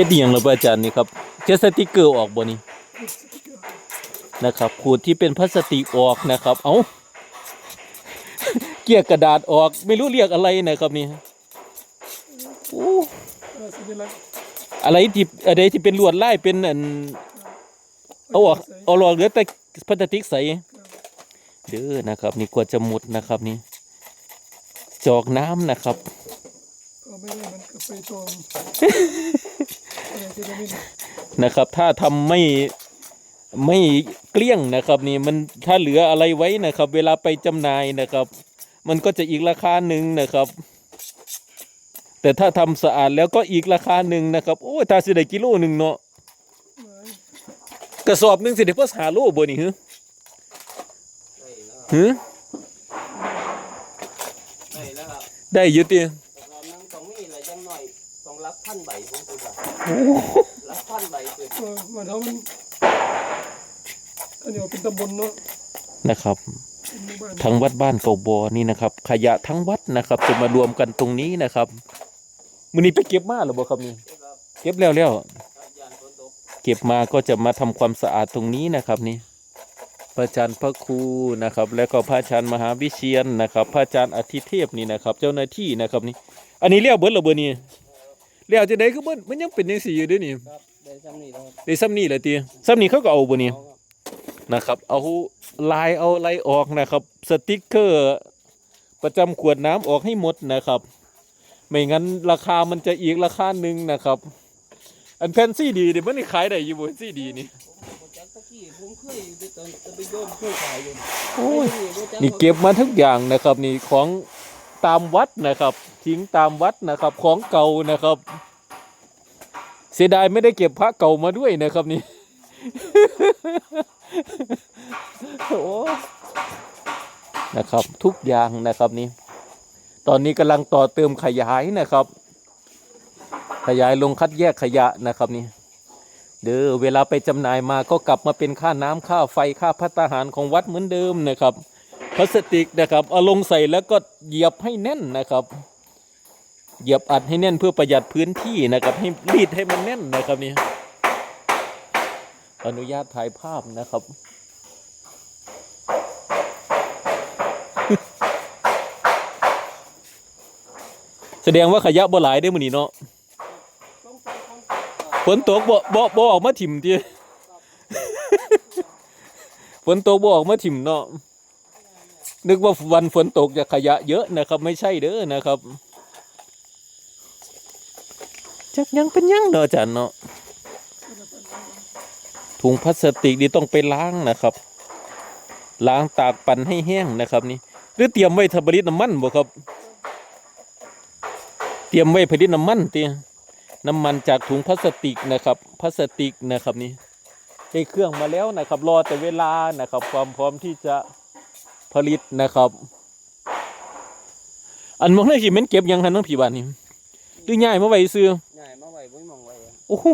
ฮ็ดอีหยังล่ะบ่อาจารย์นี่ครับเฮ็ดสติกเกอร์ออกบ่นี่นะครับขูดที่เป็นพลาสติกออกนะครับ เอาเกลี่ยกระดาษออกไม่รู้เรียกอะไรนะครับนี่โอ้อะไรที่อะไรที่เป็นลวดลายเป็นอันเอาออกเอาออกเหลือแต่พลาสติกใสเด้อนะครับ นี่กว่าจะหมดนะครับนี่จอกน้ำนะครับเออไม่ได้มันกาแฟตอง อะไรที่เราไม่รู้นะครับ ถ้าทำไม่ไม่เกลี้ยงนะครับ นี่มันถ้าเหลืออะไรไว้นะครับ เวลาไปจำหน่ายนะครับ มันก็จะอีกราคาหนึ่งนะครับ แต่ถ้าทำสะอาดแล้วก็อีกราคาหนึ่งนะครับ โอ้ยถ้าสิได้กิโลหนึ่งเนาะไม่กระสอบหนึ่งสิได้พอหาโลบ่นี่ฮึฮึได้แล้วครับได้อยุติแต่เรานั่งตรงนี้แหละยังหน่อยต้องรับ พันใบผมคือว่ารับพันใบคือเออมันเขามันอันนี้เป็นตำบลเนาะนะครับเป็นหมู่บ้านทั้งวัดบ้านเก่าบอนี่นะครับ ขยะทั้งวัดนะครับ จะมารวมกันตรงนี้นะครับมื้อนี้ไปเก็บมาหรือบ่ครับนี่ครับเก็บแล้วแล้วอาจารย์ฝนตกเก็บมาก็จะมาทำความสะอาดตรงนี้นะครับนี่พระอาจารย์พระครูนะครับ แล้วก็พระอาจารย์มหาวิเชียนนะครับ พระอาจารย์อธิเทพนี่นะครับ เจ้าหน้าที่นะครับนี่ อันนี้เลี้ยวเบิดระเบิดนี่ เลี้ยวจะได้คือเบิดมันยังเป็นยังสี่อยู่เด้วยนี่ครับได้ซ้ำนี่แล้วครับได้ซ้ำนี่แหละตีซ้ำนี่เขาก็เอาบ่นี่เอาครับนะครับ เอาลายเอาอะไรออกนะครับ สติกเกอร์ ประจำขวดน้ำออกให้หมดนะครับ ไม่งั้นราคามันจะอีกราคาหนึ่งนะครับ อันแผ่นซีดีนี่มันนี่ขายได้อยู่บนซีดีนี่ ผมจากตะกี้ผมเคยไปตอนจะไปโยมผู้ขายอยู่โอ้ยไม่รู้จันี่เก็บมาทุกอย่างนะครับนี่ของ ตามวัดนะครับ ทิ้งตามวัดนะครับของเก่านะครับ เสียดายไม่ได้เก็บพระเก่ามาด้วยนะครับนี่โอ้นะครับ ทุกอย่างนะครับนี่ตอนนี้กำลังต่อเติมขยายนะครับ ขยายลงคัดแยกขยะนะครับนี่เด้อเวลาไปจำหน่ายมาก็กลับมาเป็นค่าน้ำค่าไฟค่าพัตตาหารของวัดเหมือนเดิมนะครับ พลาสติกนะครับเอาลงใส่แล้วก็เหยียบให้แน่นนะครับ เหยียบอัดให้แน่นเพื่อประหยัดพื้นที่นะครับ ให้รีดให้มันแน่นนะครับนี่อนุญาตถ่ายภาพนะครับแสดงว่าขยะบ่หลายได้มื้อนี้เนาะฝนตกบ่บ่บ่ออกมาถิ่มติฝนตกบ่ออกมาถิ่มเนาะ นึกว่าวันฝนตกจะขยะเยอะนะครับ ไม่ใช่เด้อนะครับจักยังเป็นยังเนาะจารย์เนาะถุงพลาสติกนี่ต้องไปล้างนะครับ ล้างตากปั่นให้แห้งนะครับนี่หรือเตรียมไว้ทำผลิตน้ำมันบ่ครับ เตรียมไว้ผลิตน้ำมันเตียน้ำมันจากถุงพลาสติกนะครับพลาสติกนะครับนี่ได้เครื่องมาแล้วนะครับ รอแต่เวลานะครับ ความพร้อมที่จะ ผลิตนะครับ อันมองได้สิแม่นเก็บยังทันน้องผีบานนี่ดื้อง่ายมาไว้ซื้อง่ายมาไว้บ่มองไว้อะโอ้โห